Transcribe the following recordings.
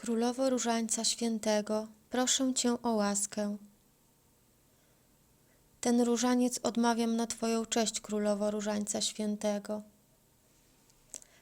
Królowo Różańca Świętego, proszę Cię o łaskę. Ten różaniec odmawiam na Twoją cześć, Królowo Różańca Świętego.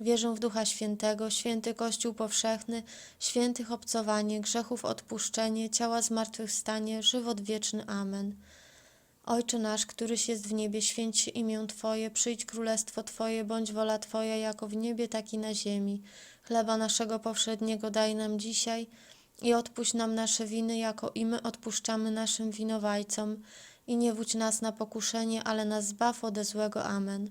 Wierzę w Ducha Świętego, święty Kościół powszechny, świętych obcowanie, grzechów odpuszczenie, ciała zmartwychwstanie, żywot wieczny. Amen. Ojcze nasz, któryś jest w niebie, święć się imię Twoje, przyjdź królestwo Twoje, bądź wola Twoja, jako w niebie, tak i na ziemi. Chleba naszego powszedniego daj nam dzisiaj i odpuść nam nasze winy, jako i my odpuszczamy naszym winowajcom. I nie wódź nas na pokuszenie, ale nas zbaw ode złego. Amen.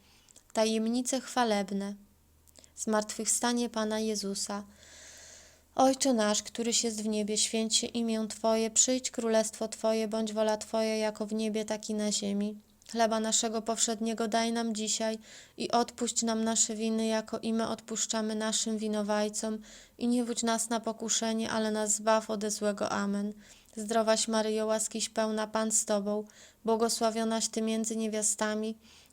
Tajemnice chwalebne. Zmartwychwstanie Pana Jezusa. Ojcze nasz, któryś jest w niebie, święć się imię Twoje, przyjdź królestwo Twoje, bądź wola Twoja, jako w niebie, tak i na ziemi. Chleba naszego powszedniego daj nam dzisiaj i odpuść nam nasze winy, jako i my odpuszczamy naszym winowajcom. I nie wódź nas na pokuszenie, ale nas zbaw ode złego. Amen. Zdrowaś Maryjo, łaskiś pełna Pan z Tobą, błogosławionaś Ty między niewiastami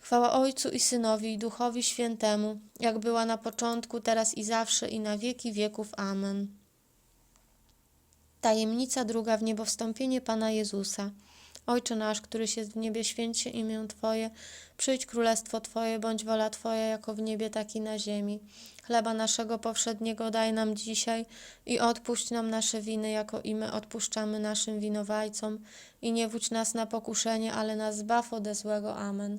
Chwała Ojcu i Synowi i Duchowi Świętemu, jak była na początku, teraz i zawsze i na wieki wieków. Amen. Tajemnica druga w niebo wstąpienie Pana Jezusa. Ojcze nasz, któryś jest w niebie, święć się imię Twoje, przyjdź królestwo Twoje, bądź wola Twoja, jako w niebie, tak i na ziemi. Chleba naszego powszedniego daj nam dzisiaj i odpuść nam nasze winy, jako i my odpuszczamy naszym winowajcom. I nie wódź nas na pokuszenie, ale nas zbaw ode złego. Amen.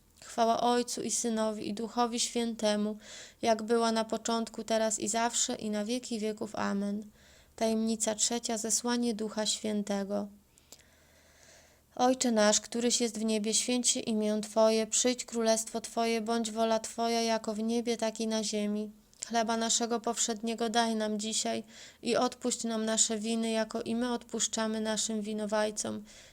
Chwała Ojcu i Synowi i Duchowi Świętemu, jak była na początku, teraz i zawsze i na wieki wieków. Amen. Tajemnica trzecia, zesłanie Ducha Świętego. Ojcze nasz, któryś jest w niebie, święć imię Twoje, przyjdź królestwo Twoje, bądź wola Twoja, jako w niebie, tak i na ziemi. Chleba naszego powszedniego daj nam dzisiaj i odpuść nam nasze winy, jako i my odpuszczamy naszym winowajcom.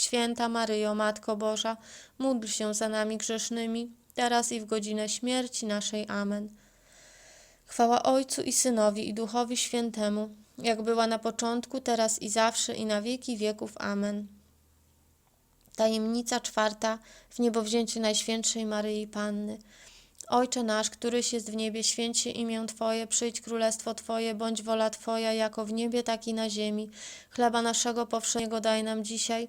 Święta Maryjo, Matko Boża, módl się za nami grzesznymi, teraz i w godzinę śmierci naszej. Amen. Chwała Ojcu i Synowi i Duchowi Świętemu, jak była na początku, teraz i zawsze i na wieki wieków. Amen. Tajemnica czwarta w niebowzięciu Najświętszej Maryi Panny. Ojcze nasz, któryś jest w niebie, święć się imię Twoje, przyjdź królestwo Twoje, bądź wola Twoja, jako w niebie, tak i na ziemi. Chleba naszego powszedniego daj nam dzisiaj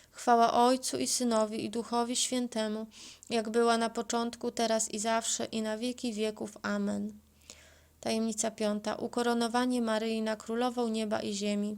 Chwała Ojcu i Synowi i Duchowi Świętemu, jak była na początku, teraz i zawsze i na wieki wieków. Amen. Tajemnica piąta. Ukoronowanie Maryi na Królową Nieba i Ziemi.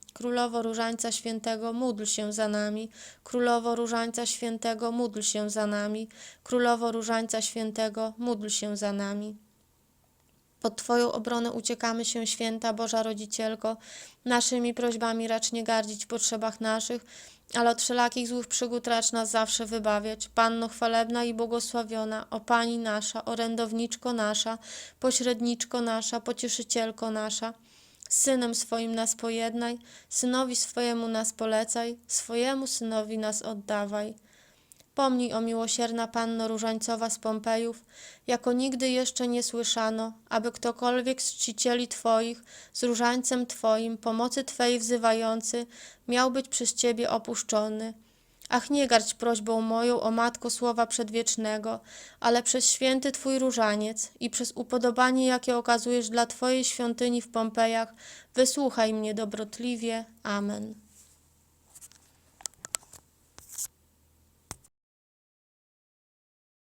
Królowo Różańca Świętego, módl się za nami. Królowo Różańca Świętego, módl się za nami. Królowo Różańca Świętego, módl się za nami. Pod Twoją obronę uciekamy się, święta Boża Rodzicielko. Naszymi prośbami racz nie gardzić w potrzebach naszych, ale od wszelakich złych przygód racz nas zawsze wybawiać. Panno chwalebna i błogosławiona, o Pani nasza, orędowniczko nasza, pośredniczko nasza, pocieszycielko nasza. Synem swoim nas pojednaj, Synowi swojemu nas polecaj, swojemu Synowi nas oddawaj. Pomnij o miłosierna Panno Różańcowa z Pompejów, jako nigdy jeszcze nie słyszano, aby ktokolwiek z czcicieli Twoich, z różańcem Twoim, pomocy Twej wzywający, miał być przez Ciebie opuszczony. Ach, nie gardź prośbą moją o Matko Słowa Przedwiecznego, ale przez święty Twój różaniec i przez upodobanie, jakie okazujesz dla Twojej świątyni w Pompejach, wysłuchaj mnie dobrotliwie. Amen.